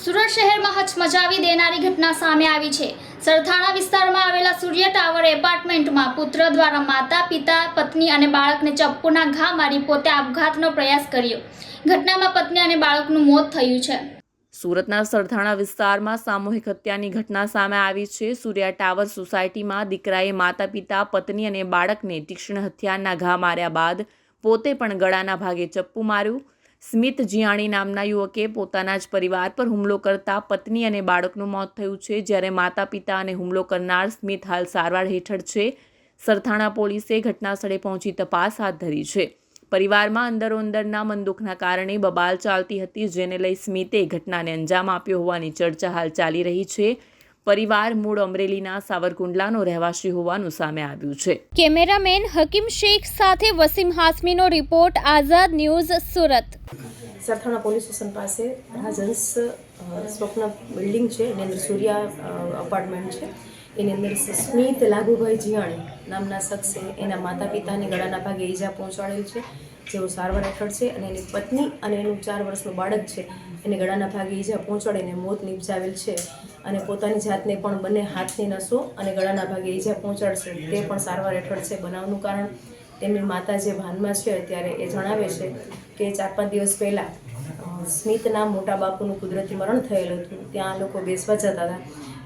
સુરત શહેરમાં હચમચાવી દેનારી ઘટના સામે આવી છે. સરથાણા વિસ્તારમાં આવેલા સૂર્ય ટાવર એપાર્ટમેન્ટમાં પુત્ર દ્વારા માતા, પિતા, પત્ની અને બાળકને ચપ્પુના ઘા મારી પોતે આપઘાતનો પ્રયાસ કર્યો. ઘટનામાં પત્ની અને બાળકનું મોત થયું છે. સુરતના સરથાણા વિસ્તારમાં સામૂહિક હત્યાની ઘટના સામે આવી છે. સૂર્યા ટાવર સોસાયટીમાં દીકરાએ માતા, પિતા, પત્ની અને બાળકને તીક્ષ્ણ હથિયારના ઘા માર્યા બાદ પોતે પણ ગળાના ભાગે ચપ્પુ માર્યું. સ્મિત જીયાણી નામના યુવકે પોતાના જ પરિવાર પર હુમલો કરતા પત્ની અને બાળકનું મોત થયું છે, જ્યારે માતા પિતા અને હુમલો કરનાર સ્મિત હાલ સારવાર હેઠળ છે. સરથાણા પોલીસે ઘટના સ્થળે પહોંચી તપાસ હાથ ધરી છે. પરિવારમાં અંદરો અંદરના મનદુખના કારણે બબાલ ચાલતી હતી, જેને લઈ સ્મિતે ઘટનાને અંજામ આપ્યો હોવાની ચર્ચા હાલ ચાલી રહી છે. પરિવાર મૂળ અમરેલીના સાવરકુંડલાનો રહેવાસી હોવાનું સામે આવ્યું છે. કેમેરામેન હકીમ શેખ સાથે Wasim હાસમીનો report Azad news Surat. Sarthana police station પાસે રાજહંસ સ્વપ્ન બિલ્ડિંગ છે. એની અંદર સૂર્યા અપાર્ટમેન્ટ છે. એની અંદર સ્મિત લાગુભાઈ જીયાણી નામના શખ્સે એના માતા પિતાને ગળાના ભાગે ઈજા પહોંચાડેલ છે. જેઓ સારવાર હેઠળ છે અને એની પત્ની અને એનું ચાર વર્ષનું બાળક છે. એને ગળાના ભાગે ઈજા પહોંચાડીને મોત નિપજાવેલ છે. અને પોતાની જાતને પણ બંને હાથની નસો અને ગળાના ભાગે ઈજા પહોંચાડશે. તે પણ સારવાર હેઠળ છે બનાવનું કારણ. તેમની માતા જે ભાનમાં છે ત્યારે એ જણાવે છે કે ચાર પાંચ દિવસ પહેલાં સ્મિતના મોટા બાપુનું કુદરતી મરણ થયેલું હતું. ત્યાં લોકો બેસવા જતા હતા.